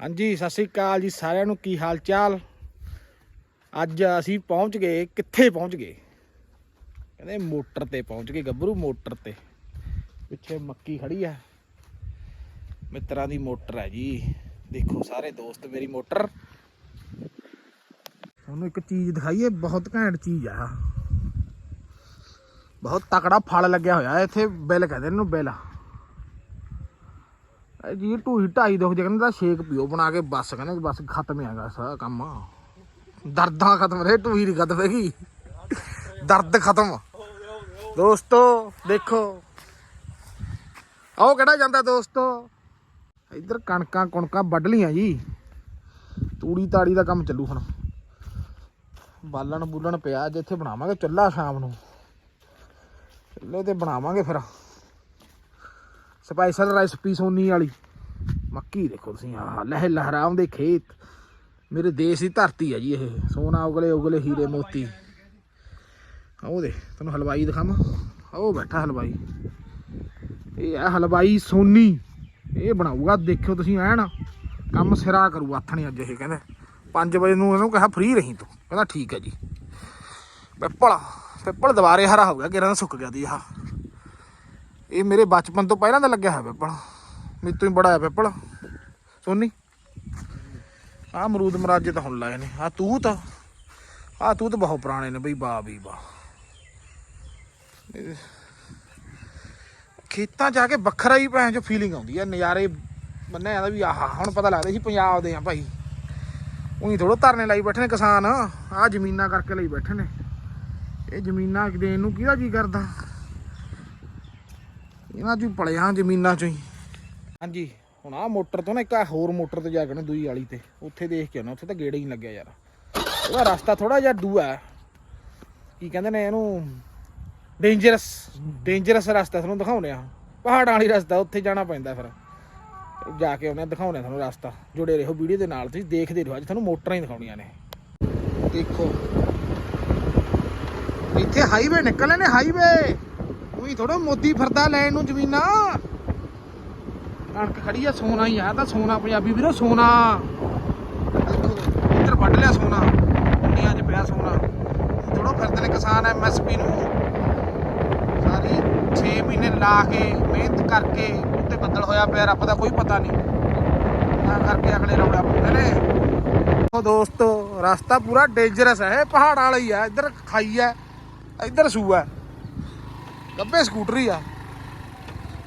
ਹਾਂਜੀ, ਸਤਿ ਸ੍ਰੀ ਅਕਾਲ ਜੀ ਸਾਰਿਆਂ ਨੂੰ। ਕੀ ਹਾਲ ਚਾਲ ਅੱਜ ਅਸੀਂ ਪਹੁੰਚ ਗਏ। ਕਿੱਥੇ ਪਹੁੰਚ ਗਏ? ਕਹਿੰਦੇ ਮੋਟਰ ਤੇ ਪਹੁੰਚ ਗਏ ਗੱਭਰੂ, ਮੋਟਰ ਤੇ। ਪਿੱਛੇ ਮੱਕੀ ਖੜੀ ਆ। ਮਿੱਤਰਾਂ ਦੀ ਮੋਟਰ ਹੈ ਜੀ। ਦੇਖੋ ਸਾਰੇ ਦੋਸਤ, ਮੇਰੀ ਮੋਟਰ। ਤੁਹਾਨੂੰ ਇੱਕ ਚੀਜ਼ ਦਿਖਾਈਏ, ਬਹੁਤ ਘੈਂਟ ਚੀਜ਼ ਆ। ਬਹੁਤ ਤਕੜਾ ਫਲ ਲੱਗਿਆ ਹੋਇਆ ਇੱਥੇ, ਬਿੱਲ ਕਹਿੰਦੇ ਇਹਨੂੰ ਬਿੱਲ। ਜੀ ਢੂਹੀ ਢਾਈ ਦੁੱਖ ਜੇ ਕਹਿੰਦੇ ਸ਼ੇਕ ਪੀਓ, ਬਣਾ ਕੇ ਬਸ ਕਹਿੰਦੇ, ਬਸ ਖਤਮ ਹੈਗਾ ਸਾਰਾ ਕੰਮ। ਦਰਦਾਂ ਖਤਮ ਰਹੇ ਢੂਹੀ ਦੀ ਖਤਮ ਹੈਗੀ। ਦਰਦ ਖਤਮ। ਦੋਸਤੋ, ਦੇਖੋ। ਆਓ ਕਿਹੜਾ ਜਾਂਦਾ ਦੋਸਤੋ? ਇੱਧਰ ਕਣਕਾਂ ਕੁਣਕਾਂ ਵੱਢ ਲੀਆਂ ਜੀ। ਤੂੜੀ ਤਾੜੀ ਦਾ ਕੰਮ ਚੱਲੂ ਹੁਣ। ਬਾਲਣ ਬੁੱਲਣ ਪਿਆ ਅੱਜ ਇੱਥੇ ਬਣਾਵਾਂਗੇ ਚੁੱਲ੍ਹਾ ਸ਼ਾਮ ਨੂੰ। ਚੁੱਲ੍ਹੇ ਤੇ ਬਣਾਵਾਂਗੇ ਫਿਰ। ਸਪੈਸ਼ਲ ਰੈਸਪੀ ਸੋਨੀ ਵਾਲੀ। ਮੱਕੀ ਦੇਖੋ ਤੁਸੀਂ, ਆਹ ਲਹਿ ਲਹਿਰਾਮ ਖੇਤ। ਮੇਰੇ ਦੇਸ਼ ਦੀ ਧਰਤੀ ਹੈ ਜੀ ਇਹ। ਸੋਨਾ ਉਗਲੇ ਉਗਲੇ ਹੀਰੇ ਮੋਤੀ। ਆਹ ਦੇ ਤੁਹਾਨੂੰ ਹਲਵਾਈ ਦਿਖਾਵਾਂ। ਆਓ ਬੈਠਾ ਹਲਵਾਈ। ਇਹ ਆ ਹਲਵਾਈ ਸੋਨੀ। ਇਹ ਬਣਾਊਗਾ, ਦੇਖਿਓ ਤੁਸੀਂ ਐਨ। ਕੰਮ ਸਿਰਾ ਕਰੂ ਨੇ ਅੱਜ ਇਹ ਕਹਿੰਦੇ। 5 ਵਜੇ ਨੂੰ ਇਹਨੂੰ ਕਿਹਾ ਫ੍ਰੀ ਰਹੀ ਤੂੰ। ਕਹਿੰਦਾ ਠੀਕ ਹੈ ਜੀ। ਪਿੱਪਲ ਪਿੱਪਲ ਦੁਬਾਰੇ ਹਰਾ ਹੋ ਗਿਆ ਕਿਰਾਂ ਦਾ ਸੁੱਕ ਗਿਆ ਦੀ ਆਹ। ਇਹ ਮੇਰੇ ਬਚਪਨ ਤੋਂ ਪਹਿਲਾਂ ਦਾ ਲੱਗਿਆ ਹੋਇਆ ਪਿੱਪਲ। ਮੇਰੇ ਤੋਂ ਹੀ ਬੜਾ ਹੈ ਪਿੱਪਲ। ਸੋਨੀ ਆ ਅਮਰੂਦ ਮਰਾਜੇ ਤਾਂ ਹੁਣ ਲਾਏ ਨੇ। ਆ ਤੂੰ ਤਾਂ ਆ। ਤੂੰ ਤਾਂ ਬਹੁਤ ਪੁਰਾਣੇ ਨੇ ਬਈ, ਵਾਹ ਬਈ, ਵਾਹ। ਇਹ ਖੇਤਾਂ ਜਾ ਕੇ ਵੱਖਰਾ ਹੀ ਭੈਣ ਚ ਫੀਲਿੰਗ ਆਉਂਦੀ ਆ, ਨਜ਼ਾਰੇ ਬੰਨੇ ਆਦਾ ਵੀ ਆਹ, ਹੁਣ ਪਤਾ ਲੱਗਦਾ ਸੀ ਪੰਜਾਬ ਦੇ ਆ ਭਾਈ। ਉਹੀ ਥੋੜੋ ਧਰਨੇ ਲਾਈ ਬੈਠੇ ਨੇ ਕਿਸਾਨ। ਆ ਜ਼ਮੀਨਾਂ ਕਰਕੇ ਲਈ ਬੈਠੇ ਨੇ। ਇਹ ਜ਼ਮੀਨਾਂ ਦੇਣ ਨੂੰ ਕਿਹਦਾ ਜੀ ਕਰਦਾ? ਇਹਨਾਂ ਚੋਂ ਹੀ ਪਲਿਆ ਜ਼ਮੀਨਾਂ ਚੋਂ ਹੀ। ਹਾਂਜੀ, ਹੁਣ ਆ ਮੋਟਰ ਤੋਂ ਨਾ ਇੱਕ ਆਹ ਹੋਰ ਮੋਟਰ ਤੇ ਜਾ ਕੇ ਨਾ ਦੂਈ ਵਾਲੀ ਤੇ, ਉੱਥੇ ਦੇਖ ਕੇ ਆਉਣਾ, ਉੱਥੇ ਤਾਂ ਗੇੜਾ ਹੀ ਨਹੀਂ ਲੱਗਿਆ ਯਾਰ। ਉਹਦਾ ਰਸਤਾ ਥੋੜਾ ਜਿਹਾ ਦੂਆ ਹੈ। ਕੀ ਕਹਿੰਦੇ ਨੇ ਇਹਨੂੰ? ਡੇਂਜਰਸ ਡੇਂਜਰਸ ਰਸਤਾ ਤੁਹਾਨੂੰ ਦਿਖਾਉਨੇ ਆ ਪਹਾੜਾਂ ਵਾਲੀ ਰਸਤਾ, ਉੱਥੇ ਜਾਣਾ ਪੈਂਦਾ ਫਿਰ। ਜਾ ਕੇ ਉਹਨੇ ਦਿਖਾਉਣੇ ਤੁਹਾਨੂੰ ਰਸਤਾ। ਜੁੜੇ ਰਹੋ ਵੀਡੀਓ ਦੇ ਨਾਲ, ਤੁਸੀਂ ਦੇਖਦੇ ਰਹੋ। ਅੱਜ ਤੁਹਾਨੂੰ ਮੋਟਰਾਂ ਹੀ ਦਿਖਾਉਣੀਆਂ ਨੇ। ਦੇਖੋ। ਇੱਥੇ ਹਾਈਵੇ ਨਿਕਲੇ ਨੇ ਹਾਈਵੇ ਉਹੀ ਥੋੜਾ ਮੋਦੀ ਫਿਰਦਾ ਲੈਣ ਨੂੰ ਜ਼ਮੀਨਾਂ। ਕਣਕ ਖੜੀ ਆ, ਸੋਨਾ ਹੀ ਆ ਤਾਂ ਸੋਨਾ ਪੰਜਾਬੀ ਵੀਰੋ, ਸੋਨਾ। ਇੱਧਰ ਵੱਢ ਲਿਆ ਸੋਨਾ ਦੁਨੀਆਂ 'ਚ ਪਿਆ ਸੋਨਾ। ਥੋੜੋ ਫਿਰਦੇ ਨੇ ਕਿਸਾਨ ਐਮਐਸਪੀ ਨੂੰ। ਸਾਰੀ 6 ਮਹੀਨੇ ਲਾ ਕੇ, ਮਿਹਨਤ ਕਰਕੇ, ਉੱਤੇ ਬੱਦਲ ਹੋਇਆ ਪਿਆ, ਰੱਬ ਦਾ ਕੋਈ ਪਤਾ ਨਹੀਂ। ਤਾਂ ਕਰਕੇ ਅਗਲੇ ਰੌਲਾ ਪਾਉਂਦੇ ਨੇ। ਉਹ ਦੋਸਤੋ, ਰਸਤਾ ਪੂਰਾ ਡੇਂਜਰਸ ਹੈ, ਇਹ ਪਹਾੜ ਵਾਲਾ ਹੀ ਆ ਇੱਧਰ ਖਾਈ ਹੈ, ਇੱਧਰ ਸੂਆ ਗੱਬੇ ਸਕੂਟਰੀ ਆ।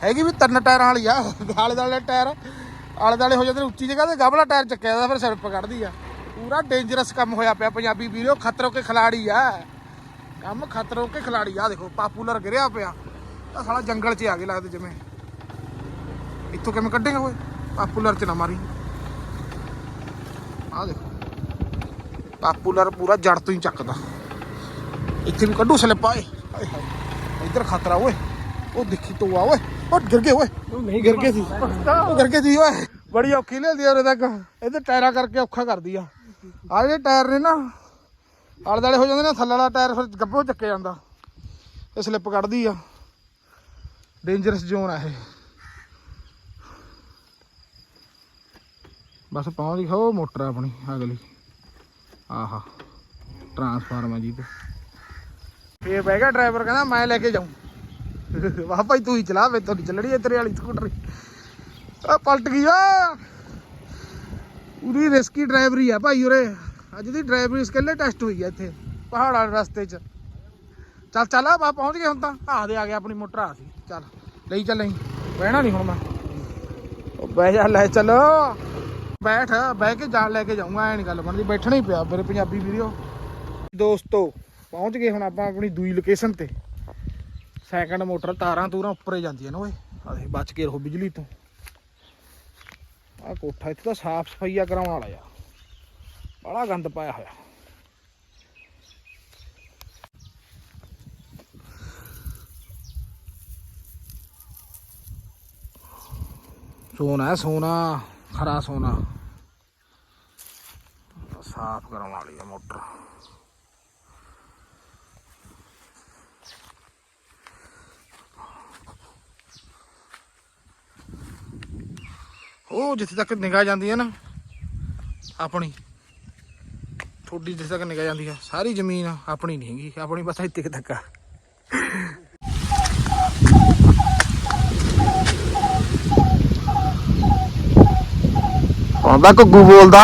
ਹੈਗੀ ਵੀ ਤਿੰਨ ਟਾਇਰਾਂ ਵਾਲੀ ਆ। ਆਲੇ ਦਾਲੇ ਟਾਇਰ, ਆਲੇ ਦਾਲੇ ਹੋ ਜਾਂਦੇ ਉੱਚੀ ਜਗ੍ਹਾ ਤੇ ਗਬਲਾ ਟਾਇਰ ਚੱਕਿਆ ਜਾਂਦਾ, ਫਿਰ ਸਿਰਪ ਕੱਢਦੀ ਆ। ਪੂਰਾ ਡੇਂਜਰਸ ਕੰਮ ਹੋਇਆ ਪਿਆ ਪੰਜਾਬੀ ਵੀਰੋ, ਖਤਰੋਂ ਕੇ ਖਿਲਾੜੀ ਆ। ਕੰਮ ਖਤਰੋਂ ਕੇ ਖਿਲਾੜੀ ਆ, ਦੇਖੋ ਪਾਪੂਲਰ ਗਿਰਿਆ ਪਿਆ। ਆ ਸਾਲਾ ਜੰਗਲ 'ਚ ਆ ਗਏ ਲੱਗਦੇ ਜਿਵੇਂ। ਇੱਥੋਂ ਕਿਵੇਂ ਕੱਢੇਗਾ ਓਏ ਪਾਪੂਲਰ 'ਚ ਨਾ ਮਾਰੀ। ਆ ਦੇਖੋ। ਪਾਪੂਲਰ ਪੂਰਾ ਜੜ ਤੋਂ ਹੀ ਚੱਕਦਾ। ਇੱਥੇ ਵੀ ਕੱਢੂ ਸਲਿੱਪ ਆਏ ਹਾਏ ਹਾਏ। ਇੱਧਰ ਖਤਰਾ ਓਏ। ਉਹ ਦੇਖੀ ਤੋ ਆ ਓਏ। ਉਹ ਗਿਰ ਗਏ ਓਏ। ਨਹੀਂ ਗਿਰ ਗਏ ਸੀ। ਉਹ ਗਿਰ ਗਏ ਸੀ ਓਏ। ਬੜੀ ਔਖੀ ਲਿਆਂਦੀ ਆ ਉਰੇ ਤੱਕ। ਇਹਦੇ ਟਾਇਰਾਂ ਕਰਕੇ ਔਖਾ ਕਰਦੀ ਆ। ਆ ਜਿਹੜੇ ਟਾਇਰ ਨੇ ਨਾ ਆਲੇ ਦਾਲੇ ਹੋ ਜਾਂਦੇ ਨੇ ਥੱਲੇ ਵਾਲਾ ਟਾਇਰ ਫਿਰ ਗੱਬੋ ਚੱਕੇ ਜਾਂਦਾ। ਇਹ ਸਲਿੱਪ ਕੱਢਦੀ ਆ। ਡੇਂਜਰਸ ਜ਼ੋਨ ਆ ਇਹ। ਬਸ ਪਹੁੰਚ ਗਈ ਹੋ ਮੋਟਰ ਆਪਣੀ ਅਗਲੀ। ਆਹਾ ਟਰਾਂਸਫਾਰਮ ਆ ਜੀ ਤੇ। ਫੇਰ ਬਹਿ ਗਿਆ ਡਰਾਈਵਰ ਕਹਿੰਦਾ, ਮੈਂ ਲੈ ਕੇ ਜਾਉਂ ਵਾਹ ਭਾਈ, ਤੂੰ ਹੀ ਚਲਾ ਵੇ ਤੁਹਾਡੀ ਚੱਲਣੀ ਹੈ ਤੇਰੇ ਵਾਲੀ ਸਕੂਟਰ। ਆ ਪਲਟ ਗਈ ਆ ਪੂਰੀ ਰਿਸਕੀ ਡਰਾਈਵਰੀ ਆ ਭਾਈ ਉਰੇ। ਅੱਜ ਦੀ ਡਰਾਈਵਰੀ ਸਕਿੱਲ ਟੈਸਟ ਹੋਈ ਆ ਇੱਥੇ, ਪਹਾੜਾਂ ਰਸਤੇ 'ਚ। ਚੱਲ ਚੱਲ, ਆ ਪਹੁੰਚ ਗਏ ਹੁਣ ਤਾਂ। ਆ ਦੇ ਆ ਗਿਆ ਆਪਣੀ ਮੋਟਰ ਆ ਸੀ। ਚੱਲ ਲਈ ਚੱਲ ਅਸੀਂ ਬਹਿਣਾ ਨਹੀਂ ਹੁਣ ਮੈਂ। ਉਹ ਬਹਿ ਜਾ, ਲੈ ਚੱਲੋ। ਬੈਠ, ਬਹਿ ਕੇ ਜਾਣ ਲੈ ਕੇ ਜਾਊਂਗਾ, ਐ ਨਹੀਂ ਗੱਲ ਬਣਦੀ। ਬੈਠਣਾ ਹੀ ਪਿਆ, ਮੇਰੇ ਪੰਜਾਬੀ ਵੀਡੀਓ ਦੋਸਤੋ ਪਹੁੰਚ ਗਏ ਹੁਣ ਆਪਾਂ ਆਪਣੀ ਦੂਈ ਲੋਕੇਸ਼ਨ ਤੇ। ਸੈਕੰਡ ਮੋਟਰ ਤਾਰਾਂ ਤੂਰਾਂ ਉੱਪਰੇ ਜਾਂਦੀਆਂ ਨੇ ਓਏ। ਆਹ ਬਚ ਕੇ ਰਹੋ ਬਿਜਲੀ ਤੋਂ। ਆਹ ਕੋਠਾ ਇੱਥੇ ਤਾਂ ਸਾਫ਼ ਸਫਾਈਆ ਕਰਾਉਣ ਵਾਲਾ ਆ। ਬੜਾ ਗੰਦ ਪਾਇਆ ਹੋਇਆ। ਸੋਨਾ ਸੋਨਾ, ਖਰਾ ਸੋਨਾ। ਸਾਫ਼ ਕਰਾਉਣ ਵਾਲੀ ਆ ਮੋਟਰ। ਉਹ ਜਿੱਥੇ ਤੱਕ ਨਿਗਾਹ ਜਾਂਦੀ ਹੈ ਨਾ ਆਪਣੀ ਥੋੜੀ ਜਿਸ ਤੱਕ ਨਿਕਲ ਜਾਂਦੀ ਆ ਸਾਰੀ ਜ਼ਮੀਨ ਆਪਣੀ ਨਹੀਂ ਹੈਗੀ ਆਪਣੀ ਬਸ ਇੱਥੇ ਤੱਕ ਆ। ਆਉਂਦਾ ਘੁੱਗੂ ਬੋਲਦਾ।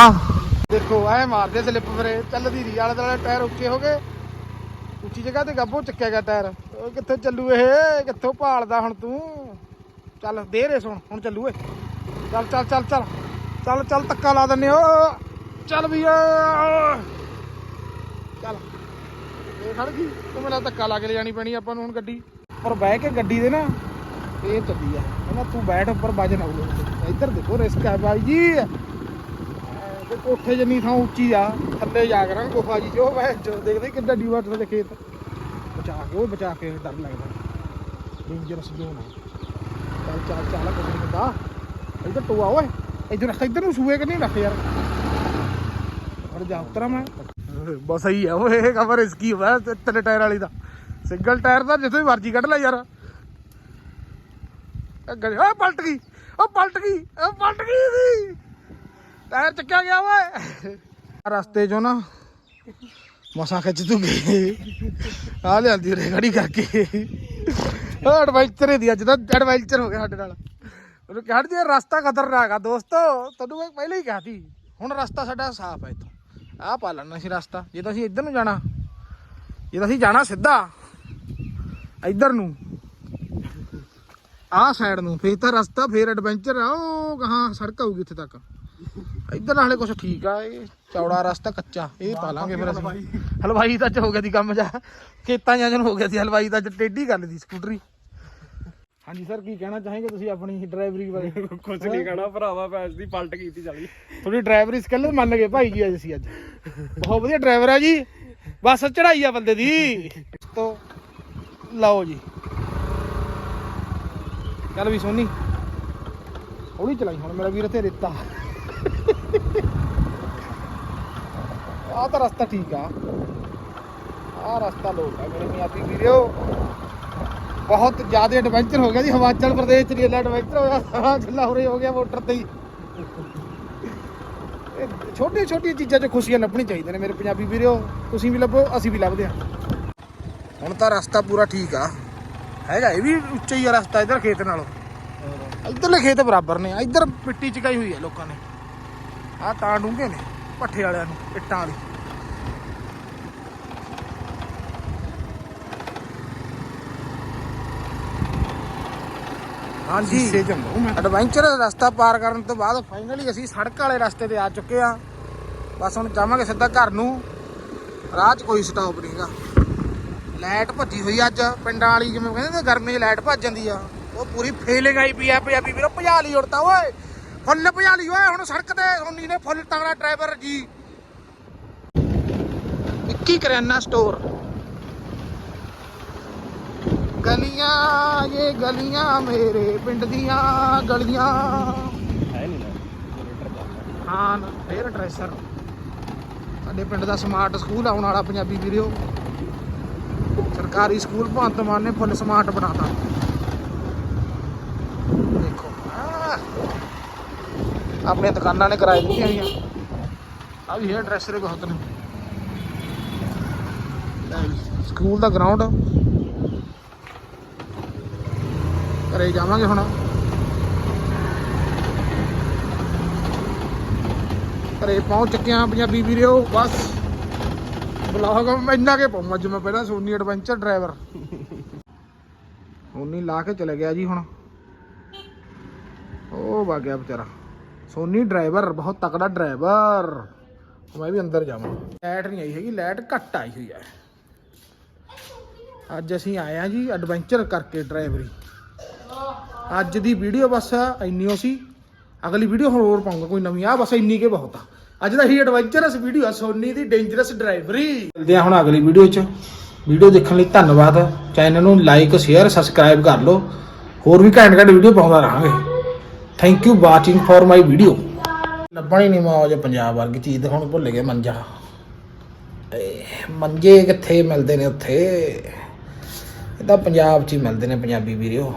ਦੇਖੋ ਐ ਮਾਰਦੇ ਸਲਿੱਪ ਫਰੇ ਚੱਲਦੀ ਨਹੀਂ ਆਲੇ ਦੁਆਲੇ ਟਾਇਰ ਉੱਚੇ ਹੋ ਗਏ। ਉੱਚੀ ਜਗ੍ਹਾ ਤੇ ਗੱਬੋ ਚੱਕਿਆ ਗਿਆ ਟਾਇਰ। ਕਿੱਥੋਂ ਚੱਲੂ ਇਹ? ਕਿੱਥੋਂ ਭਾਲਦਾ ਹੁਣ ਤੂੰ? ਚੱਲ ਦੇ ਰੇ ਸੁਣ ਹੁਣ ਚੱਲੂ ਏ ਚੱਲ ਚੱਲ ਚੱਲ ਚੱਲ। ਚੱਲ ਚੱਲ, ਧੱਕਾ ਲਾ ਦਿੰਨੇ ਓ ਚੱਲ ਵੀ ਚੱਲ। ਇਹ ਖੜ ਗਈ। ਤੂੰ ਮੈਨੂੰ ਧੱਕਾ ਲਾ ਕੇ ਲੈ ਜਾਣੀ ਪੈਣੀ ਆਪਾਂ ਨੂੰ ਹੁਣ ਗੱਡੀ। ਪਰ ਬਹਿ ਕੇ ਗੱਡੀ ਦੇ ਨਾ, ਇਹ ਚੱਲੀ ਆ। ਕਹਿੰਦਾ ਤੂੰ ਬੈਠ, ਉੱਪਰ ਵਜਨ ਆਊਗਾ ਇੱਧਰ ਦੇਖੋ, ਰਿਸਕ ਹੈ ਬਾਈ ਜੀ। ਤੇ ਕੋਠੇ ਜਿੰਨੀ ਥਾਂ ਉੱਚੀ ਆ, ਥੱਲੇ ਜਾ ਕਰਾਂ ਗੁਫਾ ਜੀ ਜੋ ਮੈਂ ਜੋ ਦੇਖਦੇ ਕਿੱਦਾਂ ਡੀਵਾ ਦੇ ਖੇਤ। ਬਚਾ ਕੇ, ਉਹ ਬਚਾ ਕੇ ਡਰ ਲੱਗਦਾ। ਡੇਂਜਰਸ ਜ਼ੋਨ ਆ। ਚੱਲ ਚੱਲ ਚੱਲ ਕੁਝ ਨਹੀਂ ਹੁੰਦਾ ਇੱਧਰ ਟੋਆ ਓਏ। ਇੱਧਰ ਰੱਖ ਇੱਧਰ ਨੂੰ ਸੂਏ ਕਿ ਨਹੀਂ ਰੱਖ ਯਾਰ ਅਰੇ ਜਾ ਉਤਰਾ ਬਸ ਸਹੀ ਆ, ਓਏ ਕਵਰ ਰਿਸਕੀ ਹੋਇਆ ਤਿੰਨ ਟਾਇਰ ਵਾਲੀ ਦਾ। ਸਿੰਗਲ ਟਾਇਰ ਦਾ, ਜਿੱਥੇ ਮਰਜ਼ੀ ਕੱਢ ਲੈ ਯਾਰ। ਅੱਗੇ ਓਏ, ਪਲਟ ਗਈ। ਓ ਪਲਟ ਗਈ। ਓ ਪਲਟ ਗਈ ਸੀ ਟਾਇਰ ਚੱਕਿਆ ਗਿਆ, ਓਏ। ਰਸਤੇ ਚੋਂ ਨਾ ਮਸਾ ਖਿੱਚ ਤੂੰ ਗਏ ਆ ਲਿਆਂਦੀ ਰੇ ਗੜੀ ਕਰਕੇ। ਉਹ ਐਡਵੈਂਚਰ ਦੀ ਅੱਜ ਦਾ ਐਡਵੈਂਚਰ ਹੋ ਗਿਆ ਸਾਡੇ ਨਾਲ। ਕਹਿਣ ਦੀ ਰਸਤਾ ਖਤਰਨਾਕ ਆ ਦੋਸਤੋ ਤੁਹਾਨੂੰ ਮੈਂ ਪਹਿਲਾਂ ਹੀ ਕਿਹਾ ਸੀ ਹੁਣ ਰਸਤਾ ਸਾਡਾ ਸਾਫ਼ ਹੈ ਇੱਥੋਂ। ਆਹ ਪਾ ਲੈਣਾ ਸੀ ਰਸਤਾ ਜੇ ਤਾਂ ਅਸੀਂ ਇੱਧਰ ਨੂੰ ਜਾਣਾ ਜੇ ਤਾਂ ਅਸੀਂ ਜਾਣਾ ਸਿੱਧਾ ਇੱਧਰ ਨੂੰ। ਆਹ ਸਾਈਡ ਨੂੰ ਫੇਰ ਤਾਂ ਰਸਤਾ ਫੇਰ ਐਡਵੈਂਚਰ ਆ ਉਹ ਕਹਾਂ ਸੜਕ ਆਊਗੀ ਇੱਥੇ ਤੱਕ। ਇੱਧਰ ਨਾਲੇ ਕੁਛ ਠੀਕ ਆ ਇਹ ਚੌੜਾ ਰਸਤਾ ਕੱਚਾ ਇਹ ਪਾ ਲਾਂਗੇ ਫਿਰ ਅਸੀਂ। ਹਲਵਾਈ। ਤਾਂ ਅੱਜ ਹੋ ਗਿਆ ਦੀ ਕੰਮ ਜਾ ਖੇਤਾਂ ਜਾਂ ਹੋ ਗਿਆ ਸੀ ਹਲਵਾਈ ਤਾਂ ਅੱਜ ਟੇਢੀ ਗੱਲ ਦੀ ਸਕੂਟਰੀ। ਹਾਂਜੀ ਸਰ ਕੀ ਕਹਿਣਾ ਚਾहेंगे ਤੁਸੀਂ ਆਪਣੀ ਡਰਾਈਵਰੀ ਬਾਰੇ? ਕੁਝ ਨਹੀਂ ਕਹਿਣਾ ਭਰਾਵਾ ਪੈਸ ਦੀ ਪਲਟ ਕੀਤੀ ਚਲੀ। ਥੋੜੀ ਡਰਾਈਵਰੀ ਸਕਿੱਲ ਮੰਨ ਗਏ ਭਾਈ ਜੀ ਅੱਜ ਅਸੀਂ ਅੱਜ। ਬਹੁਤ ਵਧੀਆ ਡਰਾਈਵਰ ਆ ਜੀ। ਬਸ ਚੜਾਈ ਆ ਬੰਦੇ ਦੀ। ਤੋ ਲਓ ਜੀ। ਚੱਲ ਵੀ ਸੋਨੀ। ਹੌਲੀ ਚਲਾਈ ਹੁਣ ਮੇਰਾ ਵੀਰ ਤੇ ਰੇਤਾ। ਆਹ ਤਾਂ ਰਸਤਾ ਠੀਕ ਆ। ਆਹ ਰਸਤਾ ਲੋਕ ਆ ਮੇਰੇ ਪੰਜਾਬੀ ਵੀਰੋ। ਬਹੁਤ ਜ਼ਿਆਦਾ ਐਡਵੈਂਚਰ ਹੋ ਗਿਆ ਜੀ, ਹਿਮਾਚਲ ਪ੍ਰਦੇਸ਼ ਚ ਰੀਅਲ ਐਡਵੈਂਚਰ ਹੋਇਆ, ਸਾਰਾ ਜਿੱਲਾ ਹੋਰੇ ਹੋ ਗਿਆ ਮੋਟਰ ਤੇ ਹੀ। ਛੋਟੀਆਂ ਛੋਟੀਆਂ ਚੀਜ਼ਾਂ 'ਚ ਖੁਸ਼ੀਆਂ ਲੱਭਣੀ ਚਾਹੀਦੀਆਂ ਨੇ ਮੇਰੇ ਪੰਜਾਬੀ ਵੀਰੋ, ਤੁਸੀਂ ਵੀ ਲੱਭੋ, ਅਸੀਂ ਵੀ ਲੱਭਦੇ ਹਾਂ। ਹੁਣ ਤਾਂ ਰਸਤਾ ਪੂਰਾ ਠੀਕ ਆ। ਹੈਗਾ, ਇਹ ਵੀ ਉੱਚਾ ਹੀ ਆ ਰਸਤਾ ਇਧਰ ਖੇਤ ਨਾਲੋਂ। ਇਧਰਲੇ ਖੇਤ ਬਰਾਬਰ ਨੇ, ਇਧਰ ਮਿੱਟੀ ਚਕਾਈ ਹੋਈ ਹੈ ਲੋਕਾਂ ਨੇ। ਆਹ ਤਾਂ ਡੂੰਘੇ ਨੇ ਪੱਠੇ ਵਾਲਿਆਂ ਨੂੰ, ਇੱਟਾਂ ਵਾਲੀ। ਹਾਂਜੀ। ਸੇ ਜੰਮੂ ਮੈਂ ਐਡਵੈਂਚਰ ਰਸਤਾ ਪਾਰ ਕਰਨ ਤੋਂ ਬਾਅਦ ਫਾਈਨਲੀ ਅਸੀਂ ਸੜਕ ਵਾਲੇ ਰਸਤੇ ਤੇ ਆ ਚੁੱਕੇ ਆ ਬਸ ਹੁਣ ਜਾਵਾਂਗੇ ਸਿੱਧਾ ਘਰ ਨੂੰ। ਰਾਹ 'ਚ ਕੋਈ ਸਟਾਪ ਨਹੀਂਗਾ ਲਾਈਟ ਭੱਜੀ ਹੋਈ ਅੱਜ। ਪਿੰਡਾਂ ਵਾਲੀ ਜਿਵੇਂ ਕਹਿੰਦੇ ਨੇ ਗਰਮੀ 'ਚ ਲਾਈਟ ਭੱਜ ਜਾਂਦੀ ਆ। ਉਹ ਪੂਰੀ ਫੇਲਿੰਗ ਆਈ ਪਈ ਆ ਪੰਜਾਬੀ ਵੀਰੋ ਭਜਾ ਲਈ ਉੜਤਾ ਓਏ। ਫੁੱਲ ਭਜਾ ਲਈ ਓਏ ਹੁਣ ਸੜਕ ਤੇ ਸੋਨੀ ਨੇ ਫੁੱਲ ਤਗੜਾ ਡਰਾਈਵਰ ਜੀ। ਇੱਕੀ ਕਰਿਆਨਾ ਸਟੋਰ ਗਲੀਆਂ ਇਹ ਗਲੀਆਂ ਮੇਰੇ ਪਿੰਡ ਦੀਆਂ ਗਲੀਆਂ। ਹੈ ਨਹੀਂ ਹਾਂ ਨਾ, ਫੇਰ ਡਰੈਸਰ। ਸਾਡੇ ਪਿੰਡ ਦਾ ਸਮਾਰਟ ਸਕੂਲ ਆਉਣ ਵਾਲਾ ਪੰਜਾਬੀ ਵੀਰਿਓ ਸਰਕਾਰੀ ਸਕੂਲ ਭਗਵੰਤ ਮਾਨ ਨੇ ਫੁੱਲ ਸਮਾਰਟ ਬਣਾਤਾ। ਦੇਖੋ ਆਹ। ਆਪਣੀਆਂ ਦੁਕਾਨਾਂ ਨੇ ਕਿਰਾਏ ਦਿੱਤੀਆਂ ਹੋਈਆਂ। ਆ ਵੀ ਹੇਅਰ ਡਰੈਸਰ ਬਹੁਤ ਨੇ। ਸਕੂਲ ਦਾ ਗਰਾਊਂਡ। ਘਰੇ ਜਾਵਾਂਗੇ ਹੁਣ। ਘਰੇ ਪਹੁੰਚ ਚੁੱਕੇ ਹਾਂ ਪੰਜਾਬੀ ਵੀਰਿਓ ਬਸ। ਬਲੌਗ ਇੰਨਾ ਕੇ ਪਾਉਂ ਅੱਜ ਮੈਂ ਪਹਿਲਾਂ ਸੋਨੀ ਐਡਵੈਂਚਰ ਡਰਾਈਵਰ ਸੋਨੀ ਲਾ ਕੇ ਚਲੇ ਗਿਆ ਜੀ ਹੁਣ। ਉਹ ਵਾ ਗਿਆ ਵਿਚਾਰਾ। ਸੋਨੀ ਡਰਾਈਵਰ ਬਹੁਤ ਤਕੜਾ ਡਰਾਈਵਰ ਮੈਂ ਵੀ ਅੰਦਰ ਜਾਵਾਂ। ਲਾਈਟ ਨਹੀਂ ਆਈ ਹੈਗੀ ਲਾਈਟ ਘੱਟ ਆਈ ਹੋਈ ਹੈ। ਅੱਜ ਅਸੀਂ ਆਏ ਆ ਜੀ ਐਡਵੈਂਚਰ ਕਰਕੇ ਡਰਾਈਵਰੀ। ਅੱਜ ਦੀ ਵੀਡੀਓ ਬਸ ਇੰਨੀ ਓ ਸੀ। ਅਗਲੀ ਵੀਡੀਓ ਹੁਣ ਹੋਰ ਪਾਉਂਗਾ ਕੋਈ ਨਵੀਂ। ਆ ਬਸ ਇੰਨੀ ਕੇ ਬਹੁਤ ਆ। ਅੱਜ ਦਾ ਹੀ ਐਡਵੈਂਚਰਸ ਵੀਡੀਓ ਆ, ਸੋਨੀ ਦੀ ਡੇਂਜਰਸ ਡਰਾਈਵਰੀ ਮਿਲਦੇ ਆ ਹੁਣ ਅਗਲੀ ਵੀਡੀਓ 'ਚ। ਵੀਡੀਓ ਦੇਖਣ ਲਈ ਧੰਨਵਾਦ। ਚੈਨਲ ਨੂੰ ਲਾਈਕ ਸ਼ੇਅਰ ਸਬਸਕ੍ਰਾਈਬ ਕਰ ਲਓ। ਹੋਰ ਵੀ ਘੈਂਟ ਘੈਂਟ ਵੀਡੀਓ ਪਾਉਂਦਾ ਰਹਾਂਗੇ। Thank you watching for my video ਲੱਭਣ ਹੀ ਨਹੀਂ ਮੌਜ ਪੰਜਾਬ ਵਰਗੀ ਚੀਜ਼ ਦਿਖਾਉਣ ਭੁੱਲ ਗਿਆ ਮੰਜਾ। ਏ ਮੰਜੇ ਕਿੱਥੇ ਮਿਲਦੇ ਨੇ ਉੱਥੇ? ਇਹ ਤਾਂ ਪੰਜਾਬ 'ਚ ਹੀ ਮਿਲਦੇ ਨੇ ਪੰਜਾਬੀ ਵੀਡੀਓ